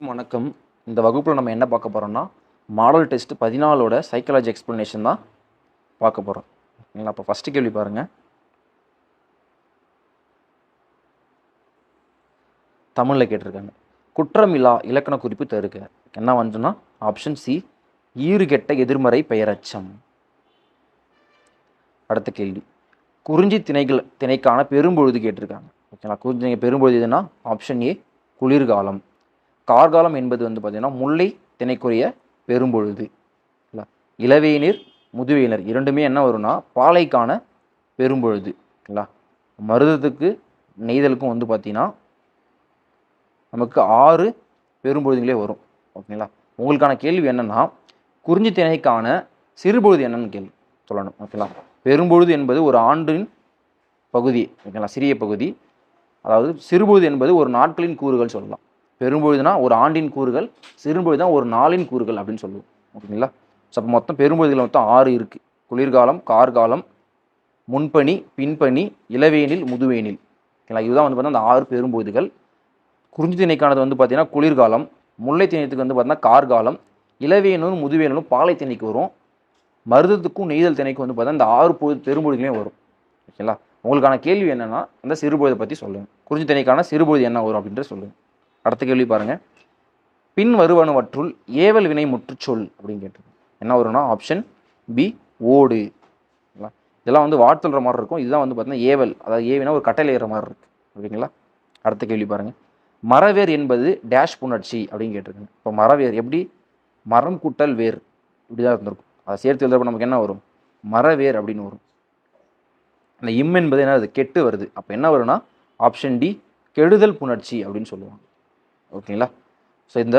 வணக்கம். இந்த வகுப்பில் நம்ம என்ன பார்க்க போகிறோம்னா மாடல் டெஸ்ட் பதினாலோட சைக்காலஜி எக்ஸ்ப்ளனேஷன் தான் பார்க்க போகிறோம் ஓகேங்களா அப்போ ஃபஸ்ட்டு கேள்வி பாருங்கள் தமிழில் கேட்டிருக்காங்க. குற்றமிலா இலக்கண குறிப்பு தருக. என்ன வந்துன்னா ஆப்ஷன் சி ஈறுகெட்ட எதிர்மறை பெயரச்சம். அடுத்த கேள்வி. குறிஞ்சி திணைகள் திணைக்கான பெரும்பொழுது கேட்டிருக்காங்க. ஓகேங்களா? குறிஞ்சி பெரும்பொழுது எதுனா ஆப்ஷன் ஏ குளிர்காலம். கார்காலம் என்பது வந்து பார்த்திங்கன்னா முல்லை திணைக்குரிய பெரும்பொழுது. இல்லை இளவேநீர் முதுவேநீர் இரண்டுமே என்ன வரும்னா பாலைக்கான பெரும்பொழுது. ஓகேங்களா மருதத்துக்கு நெய்தலுக்கும் வந்து பார்த்திங்கன்னா நமக்கு ஆறு பெரும்பொழுதுங்களே வரும். ஓகேங்களா? உங்களுக்கான கேள்வி என்னென்னா குறிஞ்சி திணைக்கான சிறுபொழுது என்னன்னு கேள்வி சொல்லணும். ஓகேங்களா? பெரும்பொழுது என்பது ஒரு ஆண்டின் பகுதி ஓகேங்களா? சிறிய பகுதி. அதாவது சிறுபொழுது என்பது ஒரு நாட்களின் கூறுகள் சொல்லலாம். பெரும்பொழுதுனா ஒரு ஆண்டின் கூறுகள் சிறுபொழுது தான் ஒரு நாளின் கூறுகள் அப்படின்னு சொல்லுவோம். ஓகேங்களா? ஸோ அப்போ மொத்தம் பெரும்பொழுதுல மொத்தம் ஆறு இருக்குது குளிர்காலம் கார்காலம் முன்பனி பின்பனி இளவேனில் முதுவேனில். ஓகேங்களா? இதுதான் வந்து பார்த்தீங்கன்னா அந்த ஆறு பெரும்பொழுதுகள். குறிஞ்சி திணைக்கானது வந்து பார்த்திங்கன்னா குளிர்காலம் முல்லை திணையத்துக்கு வந்து பார்த்தீங்கன்னா கார்காலம் இளவேனும் முதுவேனும் பாலை திணைக்கு வரும். மருதத்துக்கும் நெய்தல் திணைக்கும் வந்து பார்த்தீங்கன்னா இந்த ஆறு பொழுது பெரும்பொழுதுலையும் வரும். ஓகேங்களா? உங்களுக்கான கேள்வி என்னென்னா அந்த சிறுபொழுதை பற்றி சொல்லுங்கள் குறிஞ்சி திணைக்கான சிறுபொழுது என்ன வரும் அப்படின்ற சொல்லுங்கள் அடுத்த கேள்வி பாருங்கள் பின் வருவனவற்றுள் ஏவல் வினை முற்றுச்சொல் அப்படின்னு கேட்டிருக்கோம். என்ன வரும்னா ஆப்ஷன் பி ஓடு. இதெல்லாம் வந்து வாழ்த்துற மாதிரி இருக்கும். இதுதான் வந்து பார்த்தீங்கன்னா ஏவல். அதாவது ஏவினா ஒரு கட்டளை ஏற மாதிரி இருக்கு. ஓகேங்களா? அடுத்த கேள்வி பாருங்கள் மரவேர் என்பது டேஷ் புணர்ச்சி அப்படின்னு கேட்டிருக்காங்க இப்போ மரவேர் எப்படி? மரம் கூட்டல் வேர். இப்படி தான் இருந்திருக்கும். அதை சேர்த்து எழுதுறப்ப நமக்கு என்ன வரும்? மரவேர் அப்படின்னு வரும். அந்த இம் என்பது என்ன அது கெட்டு வருது. அப்போ என்ன வரும்னா ஆப்ஷன் டி கெடுதல் புணர்ச்சி அப்படின்னு சொல்லுவாங்க. ஓகேங்களா? ஸோ இந்த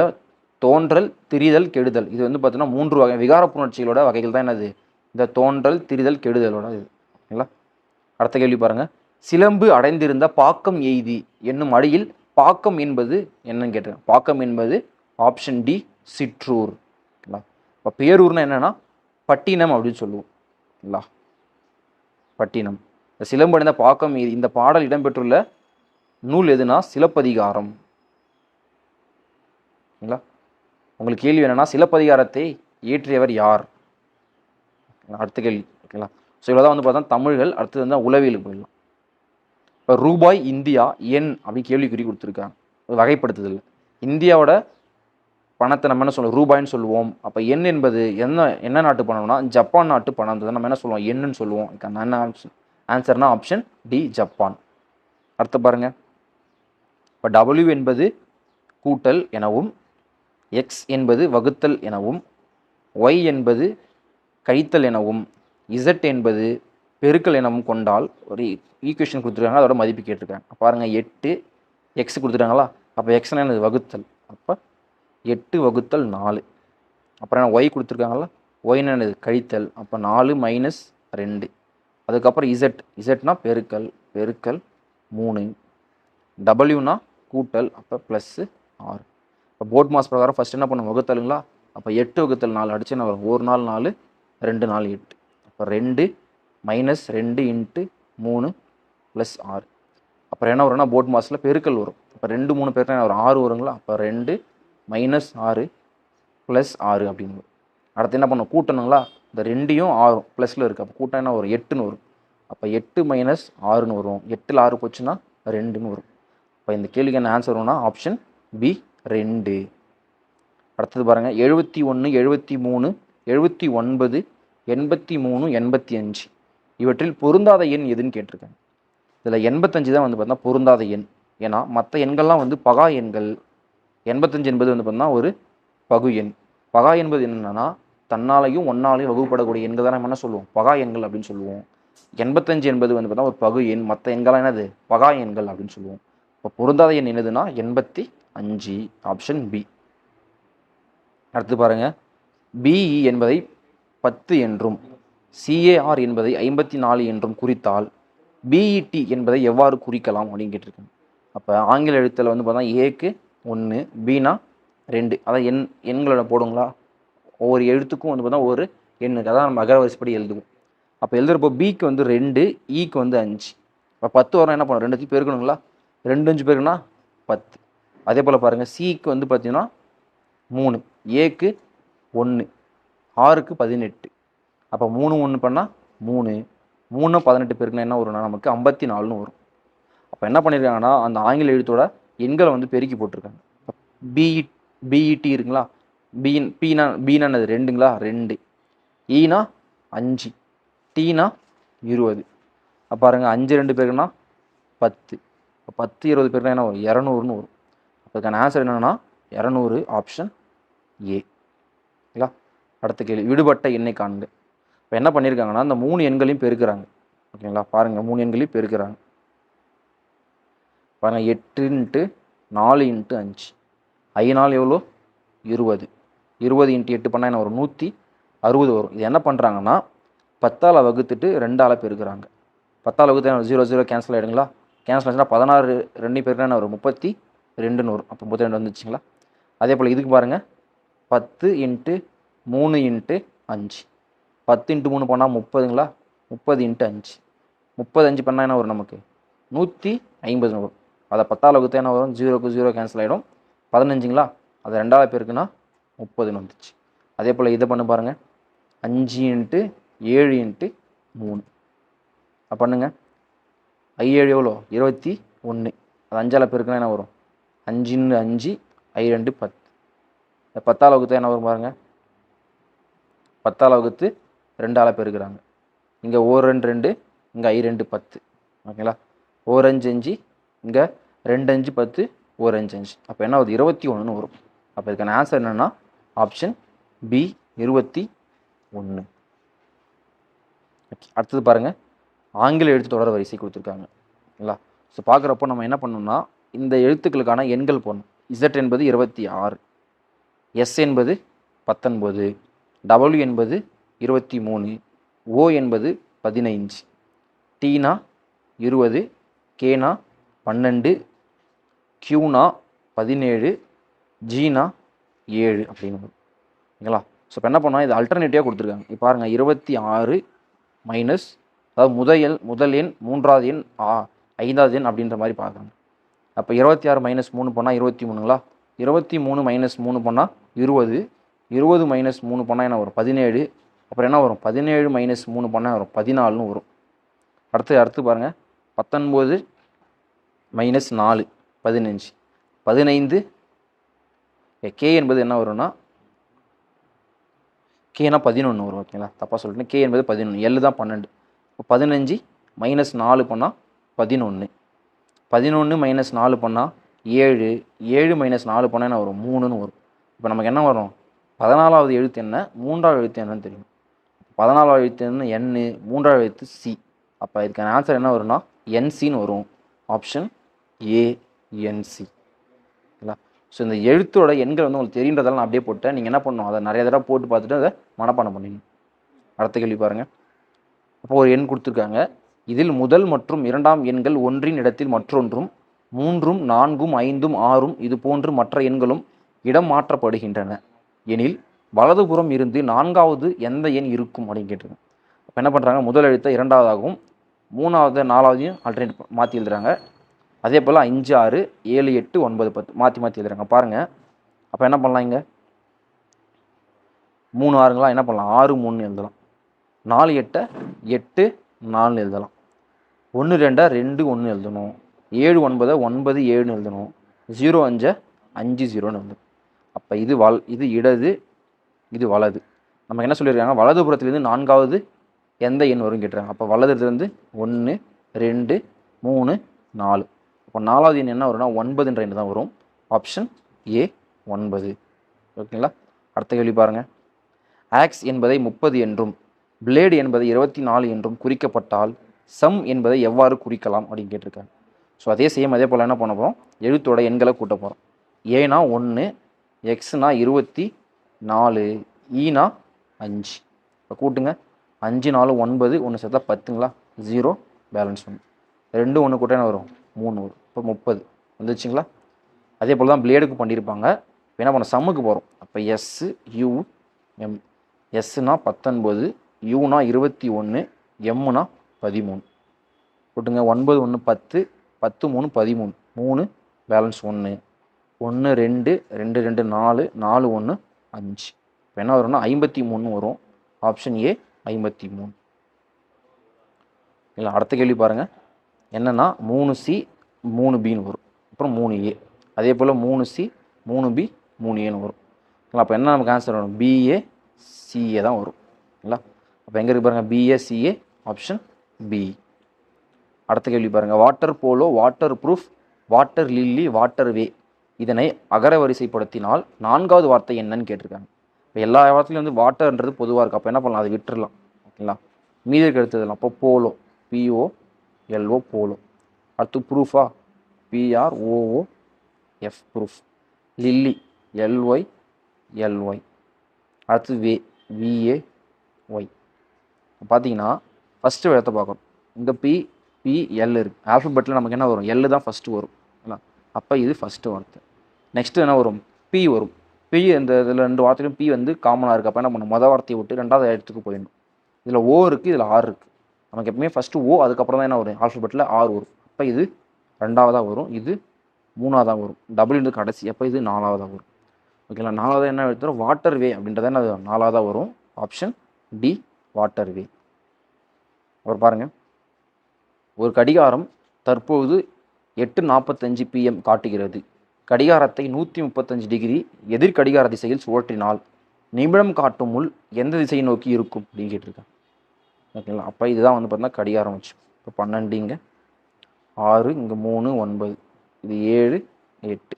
தோன்றல் திரிதல் கெடுதல் இது வந்து பார்த்தீங்கன்னா மூன்று வகை விகார புணர்ச்சிகளோட வகைகள் தான் என்னது? இந்த தோன்றல் திரிதல் கெடுதலோட இது. ஓகேங்களா? அடுத்த கேள்வி பாருங்கள் சிலம்பு அடைந்திருந்த பாக்கம் எய்தி என்னும் அடியில் பாக்கம் என்பது என்னன்னு கேட்டேன். பாக்கம் என்பது ஆப்ஷன் டி சிற்றூர். ஓகேங்களா? இப்போ பேரூர்னா என்னென்னா பட்டினம் அப்படின்னு சொல்லுவோம். இல்லா பட்டினம். இந்த சிலம்பு அடைந்த பாக்கம் எய்தி இந்த பாடல் இடம்பெற்றுள்ள நூல் எதுனா சிலப்பதிகாரம். ஓகேங்களா? உங்களுக்கு கேள்வி என்னென்னா சிலப்பதிகாரத்தை இயற்றியவர் யார்? அடுத்த கேள்வி ஓகேங்களா? ஸோ இவ்வளோ தான் வந்து பார்த்தா தமிழ்கள் அடுத்தது வந்து உளவியலுக்கு போயிடலாம் இப்போ ரூபாய் இந்தியா எண் அப்படின்னு கேள்விக்குறி கொடுத்துருக்காங்க. வகைப்படுத்துதல். இந்தியாவோட பணத்தை நம்ம என்ன சொல்லுவோம்? ரூபாய்ன்னு சொல்லுவோம். அப்போ எண் என்பது என்ன என்ன நாட்டு பணம்னா ஜப்பான் நாட்டு பணம் தான் நம்ம என்ன சொல்லுவோம்? எண்ணுன்னு சொல்லுவோம். இதுக்கான என்ன ஆப்ஷன் ஆன்சர்னா ஆப்ஷன் டி ஜப்பான். அடுத்து பாருங்கள் இப்போ டபிள்யூ என்பது கூட்டல் எனவும் எக்ஸ் என்பது வகுத்தல் எனவும் ஒய் என்பது கழித்தல் எனவும் இசட் என்பது பெருக்கல் எனவும் கொண்டால் ஒரு ஈக்குவேஷன் கொடுத்துருக்காங்க. அதோட மதிப்பு கேட்டிருக்காங்க பாருங்கள் எட்டு எக்ஸ் கொடுத்துருக்காங்களா அப்போ எக்ஸ்னா என்னது? வகுத்தல். அப்போ எட்டு வகுத்தல் நாலு. அப்புறம் என்ன? ஒய் கொடுத்துருக்காங்களா? ஒய்னா என்னது? கழித்தல். அப்போ நாலு மைனஸ் ரெண்டு. அதுக்கப்புறம் இசட் இசட்னா பெருக்கல். பெருக்கல் மூணு. டபுள்யூனா கூட்டல். அப்போ ப்ளஸ்ஸு ஆறு. இப்போ போர்ட் மாஸ் பிரகாரம் ஃபஸ்ட் என்ன பண்ண வகுத்தலுங்களா? அப்போ எட்டு வகுத்தல் நாலு அடிச்சு என்ன வரும்? ஒரு நாள் நாலு ரெண்டு நாள் எட்டு. அப்போ ரெண்டு மைனஸ் ரெண்டு இன்ட்டு மூணு ப்ளஸ் ஆறு. அப்புறம் என்ன வரும்னா போர்ட் மாஸில் பெருக்கல் வரும். அப்போ ரெண்டு மூணு பேருக்கு என்ன வரும்? ஆறு வருங்களா? அப்போ ரெண்டு மைனஸ் ஆறு ப்ளஸ் ஆறு அப்படின்னு அடுத்து என்ன பண்ணும்? கூட்டணுங்களா? இந்த ரெண்டையும் ஆறும் ப்ளஸில் இருக்குது அப்போ கூட்டம் என்ன வரும்? எட்டுன்னு வரும். அப்போ எட்டு மைனஸ் ஆறுன்னு வரும். எட்டில் ஆறு போச்சுன்னா ரெண்டுன்னு வரும். இப்போ இந்த கேள்விக்கு என்ன ஆன்சர் வரும்னா ஆப்ஷன் பி ரெண்டு. அடுத்தது பாருங்கள் எழுபத்தி ஒன்று எழுபத்தி மூணு எழுபத்தி ஒன்பது எண்பத்தி மூணு எண்பத்தி அஞ்சு. இவற்றில் பொருந்தாத எண் எதுன்னு கேட்டிருக்காங்க இதில் எண்பத்தஞ்சு தான் வந்து பார்த்தீங்கன்னா பொருந்தாத எண். ஏன்னா மற்ற எண்கள்லாம் வந்து பகா எண்கள். எண்பத்தஞ்சு என்பது வந்து பார்த்தீங்கன்னா ஒரு பகு எண். பகா என்பது என்னென்னா தன்னாலையும் ஒன்னாலையும் வகுப்படக்கூடிய எண்கள் தான் நம்ம என்ன சொல்லுவோம்? பகா எண்கள் அப்படின்னு சொல்லுவோம். எண்பத்தஞ்சு என்பது வந்து பார்த்தா ஒரு பகு எண். மற்ற எண்கள்லாம் என்னது? பகா எண்கள் அப்படின்னு சொல்லுவோம். இப்போ பொருந்தாத எண் என்னதுன்னா எண்பத்தி அஞ்சு ஆப்ஷன் பி அடுத்து பாருங்கள் பிஇ e என்பதை பத்து என்றும் சிஏஆர் என்பதை ஐம்பத்தி நாலு என்றும் குறித்தால் பிஇடி e, என்பதை எவ்வாறு குறிக்கலாம் அப்படின்னு கேட்டிருக்கேன். அப்போ ஆங்கில எழுத்தில் வந்து பார்த்தா ஏக்கு ஒன்று பீனா ரெண்டு. அதான் எண் எண்களோட போடுங்களா? ஒவ்வொரு எழுத்துக்கும் வந்து பார்த்தா ஒரு எண்ணுக்கு அதான் நம்ம அகரவரிசைப்படி எழுதுவோம். அப்போ எழுதுறப்போ பிக்கு வந்து ரெண்டு e ஈக்கு வந்து அஞ்சு. இப்போ பத்து வரோம் என்ன பண்ணும் ரெண்டுத்தையும் பெருக்கணுங்களா? ரெண்டு அஞ்சு பேருக்குன்னா பத்து. அதே போல் பாருங்கள் சிக்கு வந்து பார்த்தீங்கன்னா மூணு ஏக்கு ஒன்று ஆறுக்கு பதினெட்டு. அப்போ மூணு ஒன்று பண்ணால் மூணு மூணு பதினெட்டு பேருக்குன்னா என்ன வரும்னா நமக்கு ஐம்பத்தி நாலுன்னு வரும். அப்போ என்ன பண்ணியிருக்காங்கன்னா அந்த ஆங்கில எழுத்தோட எண்களை வந்து பெருக்கி போட்டிருக்காங்க. பிஇ பிஇடி e, இருக்குங்களா? பின் பீனா பீனானது ரெண்டுங்களா? ரெண்டு. E ஈனா அஞ்சு. டீனா இருபது. அப்போ அஞ்சு ரெண்டு பேருக்குன்னா பத்து. பத்து இருபது பேருக்குன்னா என்ன வரும்? இரநூறுன்னு வரும். அதுக்கான ஆன்சர் என்னென்னா இரநூறு ஆப்ஷன் ஏ ஓகேங்களா அடுத்த கேள்வி விடுபட்ட எண்ணை காண்க. இப்போ என்ன பண்ணியிருக்காங்கன்னா அந்த மூணு எண்களையும் பெருக்கிறாங்க. ஓகேங்களா? பாருங்கள் மூணு எண்களையும் பெருக்கிறாங்க. பாருங்கள் எட்டு இன்ட்டு நாலு இன்ட்டு அஞ்சு. ஐநாள் நாள் எவ்வளோ இருபது. இருபது இன்ட்டு எட்டு பண்ணால் என்ன வரும்? நூற்றி அறுபது வரும். இது என்ன பண்ணுறாங்கன்னா பத்தால் வகுத்துட்டு ரெண்டால் பெருக்கிறாங்க. பத்தால் வகுத்து ஜீரோ ஜீரோ கேன்சல் ஆகிடுங்களா கேன்சல் ஆச்சுன்னா பதினாறு ரெண்டு பேருக்குன்னா என்ன வரும்? முப்பத்தி ரெண்டுன்னு வரும் அப்போ முப்பத்தி ரெண்டு வந்துச்சுங்களா? அதே போல் இதுக்கு பாருங்கள் பத்து இன்ட்டு மூணு இன்ட்டு அஞ்சு. பத்து இன்ட்டு மூணு பண்ணால் முப்பதுங்களா? முப்பது இன்ட்டு அஞ்சு. முப்பது அஞ்சு பண்ணால் என்ன வரும் நமக்கு? நூற்றி ஐம்பதுன்னு வரும் அதை பத்தால் வகுத்து என்ன வரும்? ஜீரோக்கு ஜீரோ கேன்சல் ஆகிடும். பதினஞ்சுங்களா? அது ரெண்டாவது பேருக்குன்னா முப்பதுன்னு வந்துச்சு. அதே போல் இதை பண்ணு பாருங்கள் அஞ்சு இன்ட்டு ஏழு இன்ட்டு மூணு. அப்போ பண்ணுங்க. ஐ ஏழு எவ்வளோ? இருபத்தி ஒன்று. அது அஞ்சால் பேருக்குன்னா என்ன வரும்? அஞ்சுன்னு அஞ்சு ஐ ரெண்டு பத்து. இந்த பத்தால் வகுத்து என்ன வரும் பாருங்கள் பத்தால் வகுத்து ரெண்டால் பெருக்கிறாங்க இங்கே ஓர் ரெண்டு ரெண்டு இங்கே ஐ ரெண்டு பத்து. ஓகேங்களா? ஓர் அஞ்சு அஞ்சு இங்கே ரெண்டு அஞ்சு பத்து ஓர் அஞ்சு அஞ்சு அப்போ என்ன ஆகுது? இருபத்தி ஒன்றுன்னு வரும். அப்போ இதுக்கான ஆன்சர் என்னென்னா ஆப்ஷன் பி இருபத்தி ஒன்று. அடுத்தது பாருங்கள் ஆங்கில எழுத்து தொடர் வரிசை கொடுத்துருக்காங்க. ஓகேங்களா? ஸோ பார்க்குறப்போ நம்ம என்ன பண்ணோம்னா இந்த எழுத்துக்களுக்கான எண்கள் போடணும். இசட் என்பது இருபத்தி ஆறு. எஸ் என்பது பத்தொன்பது. டபுள்யூ என்பது இருபத்தி மூணு. ஓ என்பது பதினைஞ்சு. டீனா இருபது கேனா பன்னெண்டு கியூனா பதினேழு ஜீனா ஏழு அப்படின்னு ஓகேங்களா? ஸோ இப்போ என்ன பண்ணால் இது அல்டர்னேட்டிவாக கொடுத்துருக்காங்க. இப்போ பாருங்கள் இருபத்தி ஆறு மைனஸ் அதாவது முதல் முதல் எண் மூன்றாவது எண் ஆ ஐந்தாவது எண் அப்படின்ற மாதிரி பார்க்குறாங்க. அப்போ இருபத்தி ஆறு மைனஸ் மூணு பண்ணால் இருபத்தி மூணுங்களா? இருபத்தி மூணு மைனஸ் மூணு பண்ணால் இருபது. இருபது மைனஸ் மூணு பண்ணால் என்ன வரும்? பதினேழு. அப்புறம் என்ன வரும்? பதினேழு மைனஸ் மூணு பண்ணால் வரும்? பதினாலுன்னு வரும். அடுத்து அடுத்து பாருங்கள் பத்தொன்பது மைனஸ் நாலு பதினஞ்சு. பதினைந்து. கே என்பது என்ன வரும்னா கேனா பதினொன்று வரும் ஓகேங்களா? தப்பாக சொல்லிட்டேன். கே என்பது பதினொன்று எல் தான் பன்னெண்டு. இப்போ பதினஞ்சு மைனஸ் நாலு பண்ணால் பதினொன்று பதினொன்று மைனஸ் நாலு பண்ணால் ஏழு ஏழு மைனஸ் நாலு பண்ணால் என்ன வரும்? மூணுன்னு வரும். இப்போ நமக்கு என்ன வரும்? பதினாலாவது எழுத்து என்ன? மூன்றாவது எழுத்து என்னன்னு தெரியும். பதினாலாவது எழுத்து என்ன? என்னு மூன்றாவது எழுத்து சி அப்போ இதுக்கான ஆன்சர் என்ன வரும்னா என்சின்னு வரும். ஆப்ஷன் ஏ என்சி ஸோ இந்த எழுத்தோட எண்கள் வந்து உங்களுக்கு தெரியுன்றதால நான் அப்படியே போட்டேன். நீங்கள் என்ன பண்ணணும்? அதை நிறைய தடவை போட்டு பார்த்துட்டு அதை மனப்பாடம் பண்ணிடணும் அடுத்த கேள்வி பாருங்கள் அப்போ ஒரு எண் கொடுத்துருக்காங்க. இதில் முதல் மற்றும் இரண்டாம் எண்கள் ஒன்றின் இடத்தில் மற்றொன்றும் மூன்றும் நான்கும் ஐந்தும் ஆறும் இது போன்று மற்ற எண்களும் இடம் மாற்றப்படுகின்றன. எனில் வலதுபுறம் இருந்து நான்காவது எந்த எண் இருக்கும் அப்படின்னு கேட்டிருக்காங்க அப்போ என்ன பண்ணுறாங்க முதல் எழுத்தை இரண்டாவதாகவும் மூணாவது நாலாவதையும் ஆல்டர்னேட் மாற்றி எழுதுறாங்க. அதே போல் அஞ்சு ஆறு ஏழு எட்டு ஒன்பது பத்து மாற்றி மாற்றி எழுதுறாங்க. பாருங்கள் அப்போ என்ன பண்ணலாம் இங்கே? மூணு ஆறுங்களா? என்ன பண்ணலாம்? ஆறு மூணு எழுதலாம். நாலு எட்டை எட்டு நாலு எழுதலாம். ஒன்று ரெண்டா ரெண்டு ஒன்று எழுதணும். ஏழு ஒன்பதை ஒன்பது ஏழுன்னு எழுதணும். ஜீரோ அஞ்சை அஞ்சு ஜீரோன்னு எழுதணும். அப்போ இது வல் இது இடது இது வலது. நமக்கு என்ன சொல்லியிருக்காங்க? வலதுபுறத்துலேருந்து நான்காவது எந்த எண் வரும் கேட்டுறாங்க அப்போ வலதுலேருந்து ஒன்று ரெண்டு மூணு நாலு. அப்போ நாலாவது எண் என்ன வரும்னா ஒன்பதுன்ற எண் தான் வரும். ஆப்ஷன் ஏ ஒன்பது. ஓகேங்களா? அடுத்த கேள்வி பாருங்கள் ஆக்ஸ் என்பதை முப்பது என்றும் பிளேடு என்பதை இருபத்தி நாலு என்றும் குறிக்கப்பட்டால் சம் என்பதை எவ்வாறு குறிக்கலாம் அப்படின்னு கேட்டிருக்காங்க. ஸோ அதே சேம் அதே போல் என்ன பண்ண போகிறோம் எழுத்தோட எண்களை கூட்ட போகிறோம் ஏனா ஒன்று எக்ஸ்னா இருபத்தி நாலு e ஈனா அஞ்சு. இப்போ கூட்டுங்க. அஞ்சு நாலு ஒன்பது ஒன்று சேர்த்தா பத்துங்களா? ஜீரோ பேலன்ஸ் ஒன்று ரெண்டு ஒன்று கூட்ட என்ன வரும்? மூணு வரும். இப்போ முப்பது. வந்துச்சுங்களா அதே போல் தான் பிளேடுக்கு பண்ணியிருப்பாங்க. இப்போ என்ன பண்ண சம்முக்கு போகிறோம் அப்போ எஸ்ஸு யூ எம் எஸ்ஸுனா பத்தொன்பது யூனா இருபத்தி ஒன்று எம்முனா பதிமூணு. போட்டுங்க ஒன்பது ஒன்று பத்து பத்து மூணு பதிமூணு. மூணு பேலன்ஸ் ஒன்று ஒன்று ரெண்டு ரெண்டு ரெண்டு நாலு நாலு ஒன்று அஞ்சு. இப்போ என்ன வரும்னா ஐம்பத்தி மூணு வரும். ஆப்ஷன் ஏ ஐம்பத்தி மூணு. இல்லை அடுத்த கேள்வி பாருங்கள் என்னென்னா மூணு சி மூணு பின்னு வரும். அப்புறம் மூணு ஏ அதே போல் மூணு சி மூணு பி மூணு ஏன்னு வரும். இல்லை அப்போ என்ன நமக்கு ஆன்சர் வரும்? பிஏ சிஏ தான் வரும். இல்லை? அப்போ எங்கே இருக்கு பாருங்கள் பிஏ சிஏ ஆப்ஷன் பி அடுத்த கேள்வி பாருங்கள் water polo waterproof water lily waterway இதனை அகர வரிசைப்படுத்தினால் நான்காவது வார்த்தை என்னன்னு கேட்டிருக்காங்க. இப்போ எல்லா வார்த்தையிலும் வந்து வாட்டர்ன்றது பொதுவாக இருக்குது அப்போ என்ன பண்ணலாம்? அதை விட்டுறலாம். ஓகேங்களா? மீதி இருக்க எடுத்ததெல்லாம் அப்போ போலோ பிஓ எல்ஓ போலோ அடுத்து ப்ரூஃபா P R O O F proof lily L Y L Y அடுத்து வே விஏ ஒய் பார்த்தீங்கன்னா ஃபஸ்ட்டு இடத்த பார்க்கணும். இங்கே பி பி எல் இருக்குது ஆல்ஃபபெட்டில் நமக்கு என்ன வரும்? எல் தான் ஃபஸ்ட்டு வரும். இல்லை? அப்போ இது ஃபஸ்ட்டு வார்த்தை. நெக்ஸ்ட்டு என்ன வரும்? பி வரும். பி இந்த இதில் ரெண்டு வார்த்தையிலும் பி வந்து காமனாக இருக்குது அப்போ என்ன பண்ணணும்? மொதல் வார்த்தையை விட்டு ரெண்டாவது இடத்துக்கு போயிடணும். இதில் ஓ இருக்குது இதில் ஆர் இருக்குது நமக்கு எப்பவுமே ஃபஸ்ட்டு ஓ அதுக்கப்புறம் தான் என்ன வரும்? ஆல்ஃபபெட்டில் ஆர் வரும். அப்போ இது ரெண்டாவதாக வரும். இது மூணாவதாக வரும். டபுள் கடைசி. அப்போ இது நாலாவதாக வரும். ஓகேங்களா நாலாவதாக என்ன எடுத்துகிறோம் வாட்டர் வே அப்படின்றத என்ன நாலாவதாக வரும். ஆப்ஷன் டி வாட்டர் வே அப்புறம் பாருங்கள் ஒரு கடிகாரம் தற்போது எட்டு நாற்பத்தஞ்சு பிஎம் காட்டுகிறது. கடிகாரத்தை நூற்றி முப்பத்தஞ்சு டிகிரி எதிர் கடிகார திசையில் சுழற்றினால் நிமிடம் காட்டும் முள் எந்த திசையை நோக்கி இருக்கும் அப்படின்னு கேட்டிருக்கேன் ஓகேங்களா அப்போ இதுதான் வந்து பார்த்தீங்கன்னா கடிகாரம் வச்சு. இப்போ பன்னெண்டு இங்கே ஆறு இங்கே மூணு ஒன்பது. இது ஏழு எட்டு.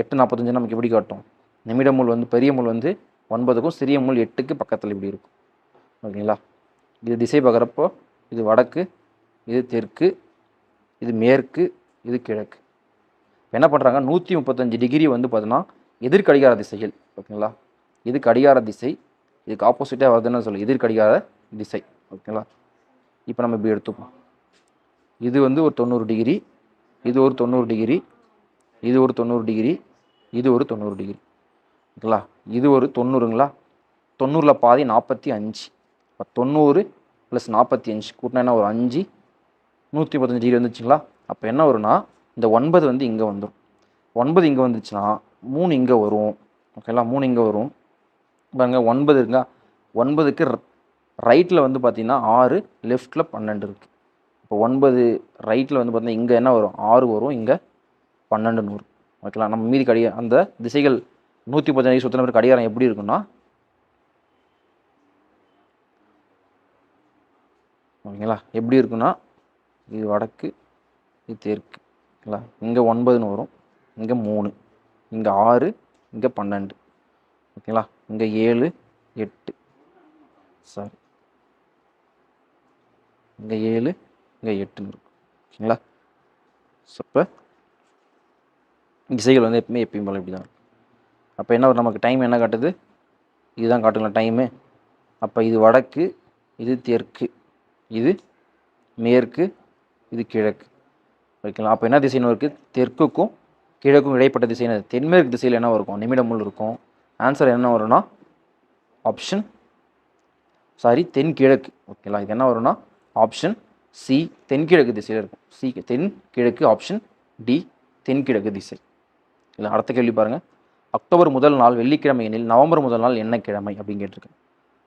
எட்டு நாற்பத்தஞ்சு நமக்கு எப்படி காட்டும்? நிமிட முள் வந்து பெரிய முள் வந்து ஒன்பதுக்கும் சிறிய முள் எட்டுக்கு பக்கத்தில் இப்படி இருக்கும். ஓகேங்களா இது திசை பார்க்குறப்போ இது வடக்கு இது தெற்கு இது மேற்கு இது கிழக்கு. என்ன பண்ணுறாங்க நூற்றி முப்பத்தஞ்சு டிகிரி வந்து பார்த்தீங்கன்னா எதிர்கடிகார திசைகள் ஓகேங்களா? இது கடிகார திசை? இதுக்கு ஆப்போசிட்டாக வருதுன்னு சொல்லு எதிர்கடிகார திசை ஓகேங்களா? இப்போ நம்ம இப்படி எடுத்துப்போம். இது வந்து ஒரு தொண்ணூறு டிகிரி இது ஒரு தொண்ணூறு டிகிரி இது ஒரு தொண்ணூறு டிகிரி இது ஒரு தொண்ணூறு டிகிரி ஓகேங்களா? இது ஒரு தொண்ணூறுங்களா? தொண்ணூறில் பாதி நாற்பத்தி அஞ்சு. இப்போ தொண்ணூறு ப்ளஸ் நாற்பத்தி அஞ்சு கூட்டினா என்ன ஒரு அஞ்சு. நூற்றி முப்பத்தஞ்சு டிகிரி வந்துச்சுங்களா? அப்போ என்ன வரும்னா இந்த ஒன்பது வந்து இங்கே வந்துடும் ஒன்பது இங்கே வந்துச்சுன்னா மூணு இங்கே வரும். ஓகேங்களா மூணு இங்கே வரும். பாருங்கள் ஒன்பது இருக்கா? ஒன்பதுக்கு ரைட்டில் வந்து பார்த்திங்கன்னா ஆறு லெஃப்ட்டில் பன்னெண்டு இருக்குது இப்போ ஒன்பது ரைட்டில் வந்து பார்த்தீங்கன்னா இங்கே என்ன வரும்? ஆறு வரும். இங்கே பன்னெண்டு நூறு ஓகேங்களா நம்ம மீதி கடிகா அந்த திசைகள் நூற்றி பதினஞ்சு சுற்றின கடிகாரம் எப்படி இருக்குன்னா ஓகேங்களா? எப்படி இருக்குன்னா இது வடக்கு இது தெற்கு ஓகேங்களா? இங்கே ஒன்பதுன்னு வரும் இங்கே மூணு இங்கே ஆறு இங்கே பன்னெண்டு ஓகேங்களா? இங்கே ஏழு எட்டு சாரி இங்கே ஏழு இங்கே எட்டுன்னு இருக்கும் ஓகேங்களா? ஸோ இப்போ வந்து எப்பவுமே எப்பயும் போல் இப்படி தான் அப்போ என்ன நமக்கு டைம் என்ன காட்டுது? இதுதான் காட்டுங்களா டைமு அப்போ இது வடக்கு இது தெற்கு இது மேற்கு இது கிழக்கு. ஓகேங்களா அப்போ என்ன திசைன்னு இருக்குது தெற்குக்கும் கிழக்கும் இடைப்பட்ட திசை என்ன தென்மேற்கு திசையில் என்ன இருக்கும் நிமிடமுள் இருக்கும். ஆன்சர் என்ன வரும்னா ஆப்ஷன் சாரி தென்கிழக்கு. ஓகேங்களா இது என்ன வரும்னா ஆப்ஷன் சி தென்கிழக்கு திசையில் இருக்கும். சி தென் கிழக்கு ஆப்ஷன் டி தென்கிழக்கு திசை. இல்லை அடுத்த கேள்வி பாருங்கள் அக்டோபர் முதல் நாள் வெள்ளிக்கிழமை எனில் நவம்பர் முதல் நாள் என்ன கிழமை அப்படின்னு கேட்டிருக்கேன்.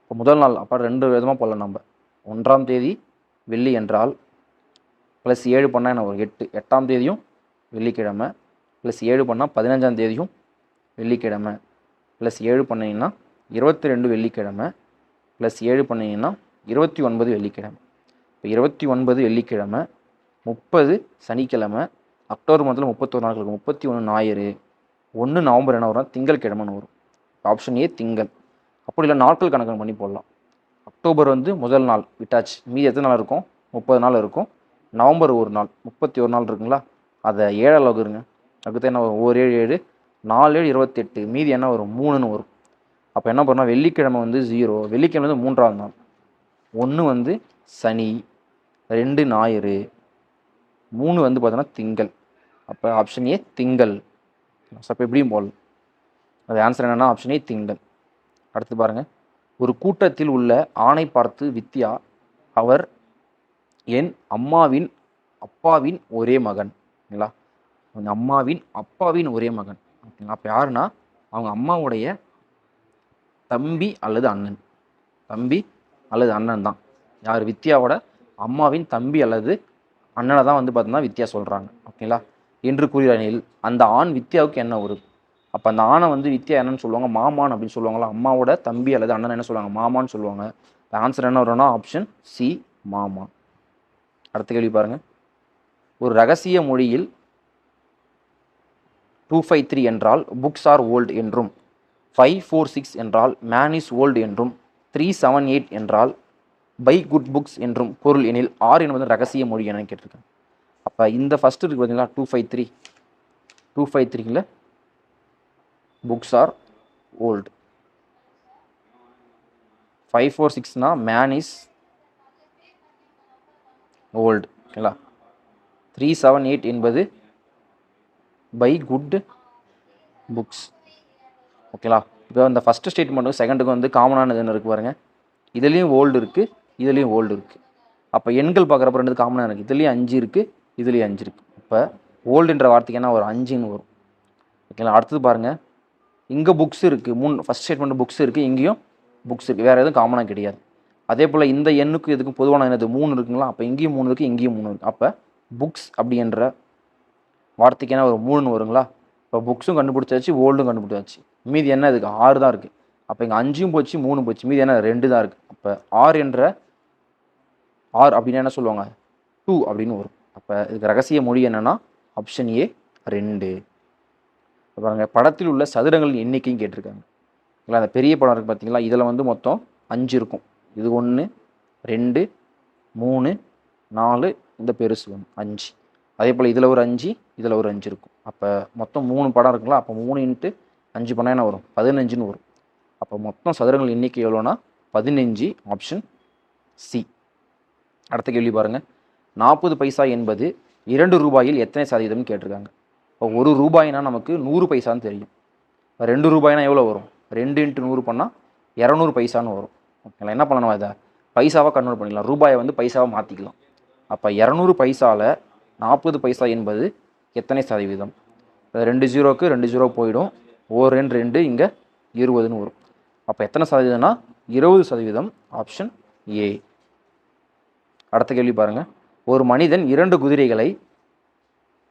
இப்போ முதல் நாள் அப்போ ரெண்டு விதமாக போடலாம் நம்ம. ஒன்றாம் தேதி வெள்ளி என்றால் ப்ளஸ் ஏழு பண்ணால் என்ன எட்டு. எட்டாம் தேதியும் வெள்ளிக்கிழமை. ப்ளஸ் ஏழு பண்ணால் பதினஞ்சாம் தேதியும் வெள்ளிக்கிழமை. ப்ளஸ் ஏழு பண்ணிங்கன்னா இருபத்தி ரெண்டு வெள்ளிக்கிழமை. ப்ளஸ் ஏழு பண்ணிங்கன்னா இருபத்தி ஒன்பது வெள்ளிக்கிழமை. இப்போ இருபத்தி ஒன்பது வெள்ளிக்கிழமை முப்பது சனிக்கிழமை அக்டோபர் மாதத்தில் முப்பத்தொரு நாள் இருக்கும். முப்பத்தி ஒன்று ஞாயிறு ஒன்று நவம்பர் என்ன வரும்? திங்கள்கிழமைன்னு வரும். ஆப்ஷன் ஏ திங்கள். அப்படி இல்லை நாட்கள் கணக்கு பண்ணி போடலாம். அக்டோபர் வந்து முதல் நாள் விட்டாச்சு. மீதி எத்தனை நாள் இருக்கும்? முப்பது நாள் இருக்கும். நவம்பர் ஒரு நாள் முப்பத்தி ஒரு நாள் இருக்குங்களா? அதை ஏழால் வகுருங்க அதுக்கு என்ன வரும்? ஒரு ஏழு ஏழு நாலு ஏழு இருபத்தெட்டு. மீதி என்ன வரும்? மூணுன்னு வரும். அப்போ என்ன பண்ணோம் வெள்ளிக்கிழமை வந்து ஜீரோ வெள்ளிக்கிழமை வந்து மூன்றாவது நாள். ஒன்று வந்து சனி ரெண்டு ஞாயிறு மூணு வந்து பார்த்தோன்னா திங்கள். அப்போ ஆப்ஷன் ஏ திங்கள். ஸோ அப்போ எப்படியும் போடலாம். அது ஆன்சர் என்னென்னா ஆப்ஷன் ஏ திங்கள். அடுத்து பாருங்கள் ஒரு கூட்டத்தில் உள்ள ஆணை பார்த்து வித்யா அவர் என் அம்மாவின் அப்பாவின் ஒரே மகன். ஓகேங்களா அந்த அம்மாவின் அப்பாவின் ஒரே மகன். ஓகேங்களா அப்போ யாருன்னா? அவங்க அம்மாவுடைய தம்பி அல்லது அண்ணன். தம்பி அல்லது அண்ணன் தான். யார்? வித்யாவோட அம்மாவின் தம்பி அல்லது அண்ணனை தான் வந்து பார்த்தோம்னா வித்யா சொல்கிறாங்க ஓகேங்களா என்று கூறியனில் அந்த ஆண் வித்யாவுக்கு என்ன ஒரு அப்போ அந்த ஆணை வந்து வித்யா என்னன்னு சொல்லுவாங்க? மாமான் அப்படின்னு சொல்லுவாங்களா அம்மாவோட தம்பி அல்லது அண்ணன் என்ன சொல்லுவாங்க? மாமான்னு சொல்லுவாங்க. ஆன்சர் என்ன வரும்னா ஆப்ஷன் சி மாமா. அடுத்த கேள்வி பாருங்க. ஒரு ரகசிய மொழியில் டூ ஃபைவ் த்ரீ என்றால் புக்ஸ் ஆர் ஓல்டு என்றும் ஃபைவ் ஃபோர் சிக்ஸ் என்றால் மேன் இஸ் ஓல்டு என்றும் த்ரீ செவன் எயிட் என்றால் பை குட் புக்ஸ் என்றும் பொருள் எனில் ஆர் என்பது ரகசிய மொழி என கேட்டிருக்கேன். அப்போ இந்த ஃபஸ்ட்டு இருக்குது பார்த்தீங்களா two five three two five த்ரீங்களா books are old five four சிக்ஸ்னா man is old ஓகேங்களா த்ரீ செவன் எயிட் என்பது பை குட் புக்ஸ் ஓகேங்களா இப்போ அந்த ஃபஸ்ட்டு ஸ்டேட்மெண்ட்டுக்கும் செகண்டுக்கும் வந்து காமனானது என்ன இருக்குது பாருங்கள் இதுலேயும் ஓல்டு இருக்குது இதுலேயும் ஓல்டு இருக்குது அப்போ எண்கள் பார்க்குறப்ப ரெண்டு காமனாக இருக்குது இதுலேயும் அஞ்சு இருக்குது இதுலேயும் அஞ்சு இருக்குது இப்போ ஓல்டுன்ற வார்த்தைக்கு என்ன ஒரு அஞ்சுன்னு வரும். ஓகேங்களா அடுத்தது பாருங்கள் இங்கே புக்ஸ் இருக்குது மூணு ஃபஸ்ட் ஸ்டேட்மெண்ட் புக்ஸ் இருக்குது இங்கேயும் புக்ஸ் இருக்குது வேறு எதுவும் காமனாக கிடையாது. அதே போல் இந்த எண்ணுக்கும் இதுக்கும் பொதுவான என்னது? மூணு இருக்குங்களா? அப்போ இங்கேயும் மூணு இருக்குது இங்கேயும் மூணு இருக்குது அப்போ புக்ஸ் அப்படின்ற வார்த்தைக்கு ஒரு மூணுன்னு வருங்களா? இப்போ புக்ஸும் கண்டுபிடிச்சாச்சு ஓல்டும் கண்டுபிடிச்சாச்சு. மீதி என்ன இதுக்கு ஆறு தான் இருக்குது அப்போ இங்கே அஞ்சும் போச்சு மூணு போச்சு. மீதி என்ன? ரெண்டு தான் இருக்குது அப்போ ஆறு என்ற ஆர் அப்படின்னு என்ன சொல்லுவாங்க? டூ அப்படின்னு வரும். அப்போ இதுக்கு ரகசிய மொழி என்னென்னா ஆப்ஷன் ஏ ரெண்டு. பாருங்க படத்தில் உள்ள சதுரங்களின் எண்ணிக்கையும் கேட்டிருக்காங்க. இல்லை அந்த பெரிய படம் இருக்குது பார்த்தீங்களா இதில் வந்து மொத்தம் அஞ்சு இருக்கும். இது ஒன்று ரெண்டு மூணு நாலு இந்த பெருசு ஒன்று அஞ்சு. அதே போல் இதில் ஒரு அஞ்சு இதில் ஒரு அஞ்சு இருக்கும். அப்போ மொத்தம் மூணு படம் இருக்குங்களா அப்போ மூணு இன்ட்டு அஞ்சு பண்ணால் என்ன வரும்? பதினஞ்சுன்னு வரும். அப்போ மொத்தம் சதுரங்கள் எண்ணிக்கை எவ்வளோனா பதினஞ்சு ஆப்ஷன் சி அடுத்த கேள்வி பாருங்கள் நாற்பது பைசா என்பது இரண்டு ரூபாயில் எத்தனை சதவீதம்னு கேட்டிருக்காங்க. ஒரு ரூபாய்னா நமக்கு நூறு பைசான்னு தெரியும். ரெண்டு ரூபாய்னா எவ்வளோ வரும்? ரெண்டு இன்ட்டு நூறு பண்ணால் இரநூறு பைசான்னு வரும். ஓகேங்களா? என்ன பண்ணணும் இதை? பைசாவாக கன்வெர்ட் பண்ணிக்கலாம் ரூபாயை வந்து பைசாவாக மாற்றிக்கலாம் அப்போ இரநூறு பைசாவில் நாற்பது பைசா என்பது எத்தனை சதவீதம்? ரெண்டு ஜீரோக்கு ரெண்டு ஜீரோ போயிடும். ஓர் ரெண்டு ரெண்டு இங்கே இருபதுன்னு வரும். அப்போ எத்தனை சதவீதம்னா இருபது சதவீதம் ஆப்ஷன் ஏ அடுத்த கேள்வி பாருங்கள் ஒரு மனிதன் இரண்டு குதிரைகளை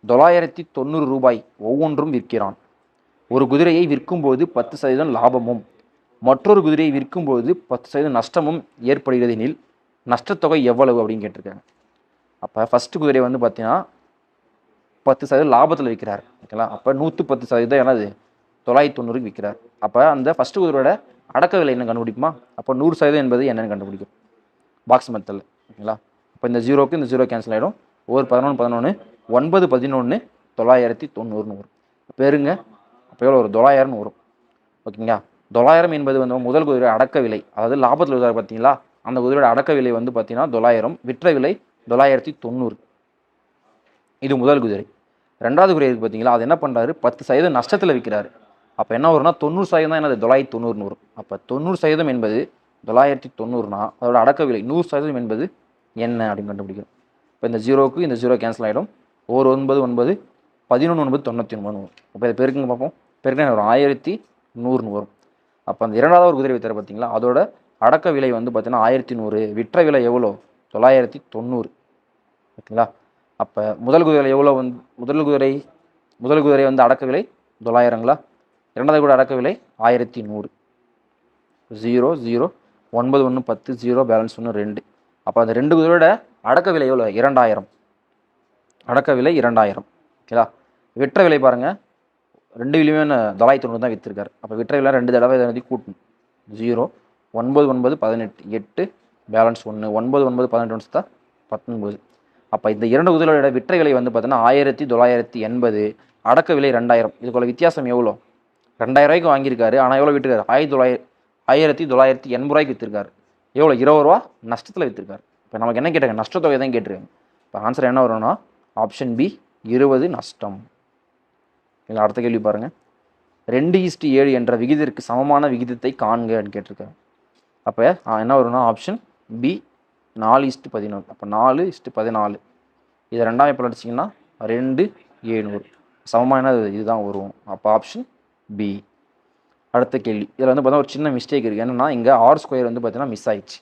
தொள்ளாயிரத்தி தொண்ணூறு ரூபாய் ஒவ்வொன்றும் விற்கிறான். ஒரு குதிரையை விற்கும்போது பத்து சதவீதம் லாபமும் மற்றொரு குதிரையை விற்கும்போது பத்து சதவீதம் நஷ்டமும் ஏற்படுகிறது எனில் நஷ்டத்தொகை எவ்வளவு அப்படின்னு கேட்டிருக்காங்க. அப்போ ஃபஸ்ட்டு குதிரை வந்து பார்த்தீங்கன்னா பத்து சதவீதம் லாபத்தில் விற்கிறார். ஓகேங்களா அப்போ நூற்று பத்து சதவீதம் என்னது? தொள்ளாயிரத்தி தொண்ணூறுக்கு விற்கிறார். அப்போ அந்த ஃபஸ்ட்டு குதிரையோட அடக்க விலை என்ன கண்டுபிடிக்குமா? அப்போ நூறு சதவீதம் என்பது என்னென்னு கண்டுபிடிக்கும். பாக்ஸ் மெத்தடில் ஓகேங்களா? இப்போ இந்த ஜீரோக்கு இந்த ஜீரோ கேன்சல் ஆகிடும் ஒரு பதினொன்று பதினொன்று ஒன்பது பதினொன்று தொள்ளாயிரத்தி தொண்ணூறுன்னு வரும் பெருங்க. அப்போ எவ்வளோ வரும்? தொள்ளாயிரம்னு வரும். ஓகேங்களா? தொள்ளாயிரம் என்பது வந்து முதல் குதிரை அடக்க விலை அதாவது லாபத்தில் விற்றார் பார்த்தீங்களா? அந்த குதிரையோட அடக்க விலை வந்து பார்த்தீங்கன்னா தொள்ளாயிரம் விற்ற விலை தொள்ளாயிரத்தி தொண்ணூறு. இது முதல் குதிரை. ரெண்டாவது குதிரை இருக்குது பார்த்தீங்களா? அது என்ன பண்ணுறாரு பத்து சதவீதம் நஷ்டத்தில் விற்கிறாரு. அப்போ என்ன வரும்னா தொண்ணூறு சதவீதம் தான் என்னது? தொள்ளாயிரத்தி தொண்ணூறுன்னு வரும் அப்போ தொண்ணூறு சதவீதம் என்பது தொள்ளாயிரத்தி தொண்ணூறுனா அதோட அடக்க விலை நூறு சதவீதம் என்பது என்ன அப்படின்னு கண்டுபிடிக்கணும். இப்போ இந்த ஜீரோவுக்கு இந்த ஜீரோ கேன்சல் ஆகிடும் ஒரு ஒன்பது ஒன்பது பதினொன்று ஒன்பது தொண்ணூற்றி ஒன்பது. இப்போ இதை பெருக்குங்க பார்ப்போம். பெருக்கினா வரும்? ஆயிரத்தி நூறுன்னு வரும். அப்போ அந்த இரண்டாவது ஒரு குதிரை வித்தரை பார்த்தீங்களா? அதோட அடக்க விலை வந்து பார்த்தீங்கன்னா ஆயிரத்தி நூறு. விற்ற விலை எவ்வளோ? தொள்ளாயிரத்தி தொண்ணூறு. ஓகேங்களா? அப்போ முதல் குதிரை எவ்வளோ வந்து முதல் குதிரை முதல் குதிரை வந்து அடக்க விலை தொள்ளாயிரங்களா? இரண்டாவது கூட அடக்க விலை ஆயிரத்தி நூறு. ஜீரோ ஜீரோ ஒன்பது ஒன்று பத்து ஜீரோ பேலன்ஸ் ஒன்று ரெண்டு. அப்போ அந்த ரெண்டு குதிரையோட அடக்க விலை எவ்வளோ? இரண்டாயிரம். அடக்க விலை இரண்டாயிரம். ஓகேலா விற்ற விலை பாருங்கள் ரெண்டு விலையுமே நான் தொள்ளாயிரத்தி தொண்ணூறு தான் விற்றுருக்காரு அப்போ விற்ற விலை ரெண்டு தடவை எழுதி கூட்டணும். ஜீரோ ஒன்பது ஒன்பது பதினெட்டு. எட்டு பேலன்ஸ் ஒன்று ஒன்பது ஒன்பது பதினெட்டு ஒன்று தான் பத்தொன்பது. அப்போ இந்த இரண்டு குதிரையோட விற்ற விலை வந்து பார்த்தீங்கன்னா ஆயிரத்தி தொள்ளாயிரத்தி எண்பது. அடக்க விலை ரெண்டாயிரம் இதுக்குள்ள வித்தியாசம் எவ்வளோ? ரெண்டாயிரம் ரூபாய்க்கு வாங்கியிருக்காரு. ஆனால் எவ்வளோ விட்டுருக்காரு ஆயிரத்தி தொள்ளாயிரத்தி ஆயிரத்தி தொள்ளாயிரத்தி எண்பது ரூபாய்க்கு விற்றுருக்காரு எவ்வளோ? இருபது ரூபா நஷ்டத்தில் விற்றுருக்காரு இப்போ நமக்கு என்ன கேட்டாங்க நஷ்டத்தொகை தான் கேட்டிருக்காங்க. இப்போ ஆன்சர் என்ன வரும்னா ஆப்ஷன் பி இருபது நஷ்டம். இல்லை அடுத்த கேள்வி பாருங்கள் ரெண்டு ஈஸ்ட்டு ஏழு என்ற விகிதத்திற்கு சமமான விகிதத்தை காண்கன்னு கேட்டிருக்காங்க அப்போ என்ன வரும்னா ஆப்ஷன் பி நாலு இஸ்ட்டு பதினொன்று அப்போ நாலு இஸ்ட்டு பதினாலு. இதை ரெண்டாம் இப்போ அடிச்சிங்கன்னா ரெண்டு ஏழ்நூறு. சமமான இதுதான் வரும். அப்போ ஆப்ஷன் பி அடுத்த கேள்வி. இதில் வந்து பார்த்தா ஒரு சின்ன மிஸ்டேக் இருக்குது என்னென்னா இங்கே ஆர் ஸ்கொயர் வந்து பார்த்தீங்கன்னா மிஸ் ஆயிடுச்சு.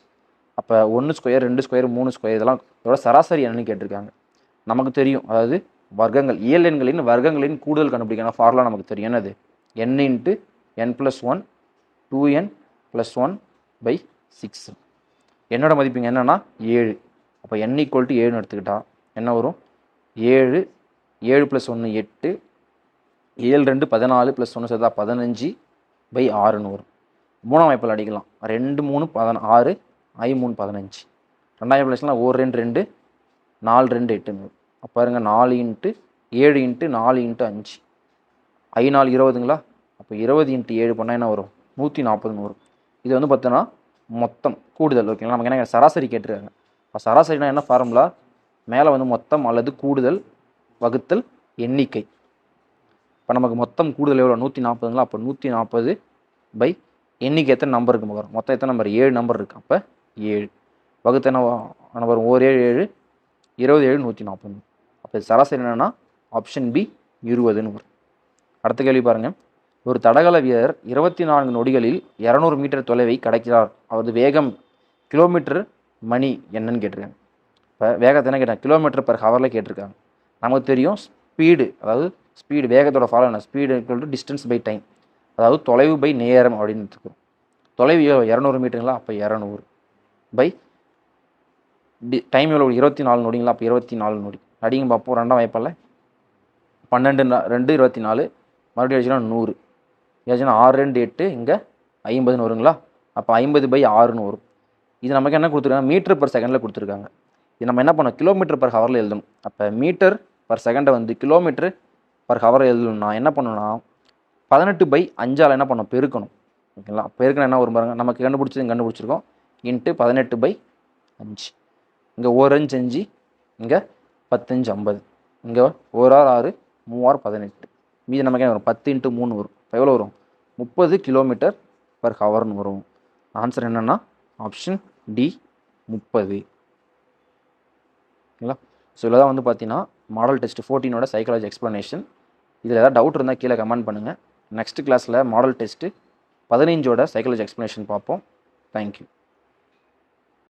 அப்போ ஒன்று ஸ்கொயர் ரெண்டு ஸ்கொயர் மூணு ஸ்கொயர் இதெல்லாம் இதோட சராசரி என்னன்னு கேட்டிருக்காங்க. நமக்கு தெரியும். அதாவது வர்க்கங்கள் இயல் எண்களின் வர்க்கங்களின் கூடுதல் கண்டுபிடிக்கணும். ஃபார்முலா நமக்கு தெரியும். என்னது? N into n plus one two n plus one by six என்னோட மதிப்புங்க என்னென்னா ஏழு. அப்போ என் ஈக்குவல் டு ஏழுன்னு எடுத்துக்கிட்டா என்ன வரும்? ஏழு ஏழு ப்ளஸ் ஒன்று எட்டு ஏழு ரெண்டு பதினாலு ப்ளஸ் ஒன்று சேர்த்தா பதினஞ்சு பை ஆறுன்னு வரும். மூணாம் வாய்ப்பில் அடிக்கலாம். ரெண்டு மூணு பதினா ஆறு ஐ மூணு பதினஞ்சு. ரெண்டாயிரம் ப்ளஸ்லாம் ஒரு ரெண்டு ரெண்டு நாலு ரெண்டு எட்டுங்க அப்போ பாருங்க நாலு இன்ட்டு ஏழு இன்ட்டு நாலு இன்ட்டு அஞ்சு. ஐ நாலு இருபதுங்களா? அப்போ இருபது இன்ட்டு ஏழு பண்ணால் என்ன வரும்? நூற்றி நாற்பதுன்னு வரும் இது வந்து பார்த்தோன்னா மொத்தம் கூடுதல் ஓகேங்களா நமக்கு என்ன சராசரி கேட்டிருக்காங்க. இப்போ சராசரினா என்ன ஃபார்முலா மேலே வந்து மொத்தம் அல்லது கூடுதல் வகுத்தல் எண்ணிக்கை. இப்போ நமக்கு மொத்தம் கூடுதல் எவ்வளோ நூற்றி நாற்பதுங்களா அப்போ நூற்றி நாற்பது பை எண்ணிக்கை எத்தனை நம்பருக்கு வரும் மொத்தம் எத்தனை நம்பர் ஏழு நம்பர் இருக்குது அப்போ ஏழு. வகுத்து என்ன நம்பர் ஓர் ஏழு ஏழு இருபது ஏழு நூற்றி நாற்பது. அப்போ சராசரி என்னென்னா ஆப்ஷன் பி இருபதுன்னு வரும். அடுத்த கேள்வி பாருங்கள் ஒரு தடகள வீரர் இருபத்தி நான்கு நொடிகளில் இரநூறு மீட்டர் தொலைவை கடக்கிறார். அவரது வேகம் கிலோமீட்டர் மணி என்னன்னு கேட்டிருக்காங்க. இப்போ வேகத்தை என்ன கேட்டாங்க? கிலோமீட்டர் பர் ஹவரில் கேட்டிருக்காங்க. நமக்கு தெரியும் ஸ்பீடு அதாவது ஸ்பீடு வேகத்தோட ஃபாலோ என்ன? Speed to distance by time அதாவது தொலைவு பை நேரம் அப்படின்னு எடுத்துக்கிறோம் தொலைவு இரநூறு மீட்டருங்களா? அப்போ இரநூறு. பை டி டைம் எவ்வளோ இருபத்தி நாலு நொடிங்களா? அப்போ இருபத்தி நாலு நொடி. அடிங்க பார்ப்போம் ரெண்டாம் வாய்ப்பில். பன்னெண்டு ரெண்டு இருபத்தி நாலு மறுபடியும் அடிச்சுன்னா நூறு. ஏதாச்சுன்னா ஆறு ரெண்டு எட்டு. இங்கே ஐம்பதுன்னு வருங்களா? அப்போ ஐம்பது பை ஆறுன்னு வரும். இது நமக்கு என்ன கொடுத்துருக்காங்க? மீட்டர் பர் செகண்டில் கொடுத்துருக்காங்க. இது நம்ம என்ன பண்ணோம்? கிலோமீட்டர் பர் ஹவரில் எழுதணும். அப்போ மீட்டர் பர் செகண்டை வந்து கிலோமீட்டர் பர் ஹவர் எழுதணும்னா என்ன பண்ணணும்னா பதினெட்டு பை அஞ்சால் என்ன பண்ணோம்? பெருக்கணும். ஓகேங்களா? பெருக்கணும் என்ன வரும் பாருங்கள் நமக்கு கண்டுபிடிச்சது கண்டுபிடிச்சிருக்கோம். இன்ட்டு பதினெட்டு பை அஞ்சு. இங்கே ஓரஞ்சு அஞ்சு இங்கே பத்தஞ்சு ஐம்பது. இங்கே ஒரு ஆறு ஆறு மூவாறு பதினெட்டு. மீதி நமக்கு என்ன வரும்? பத்து இன்ட்டு மூணு வரும். இப்போ எவ்வளோ வரும்? முப்பது கிலோமீட்டர் பர் ஹவர்னு வரும். ஆன்சர் என்னென்னா ஆப்ஷன் டி முப்பது. ஓகேங்களா? ஸோ இதில் தான் வந்து பார்த்தீங்கன்னா மாடல் டெஸ்ட் ஃபோர்டீனோட சைக்காலஜி எக்ஸ்ப்ளனேஷன் இதில் ஏதாவது டவுட் இருந்தால் கீழே கமெண்ட் பண்ணுங்கள் நெக்ஸ்ட் கிளாஸில் மாடல் டெஸ்ட்டு பதினஞ்சோட சைக்காலஜி எக்ஸ்ப்ளனேஷன் பார்ப்போம். Thank you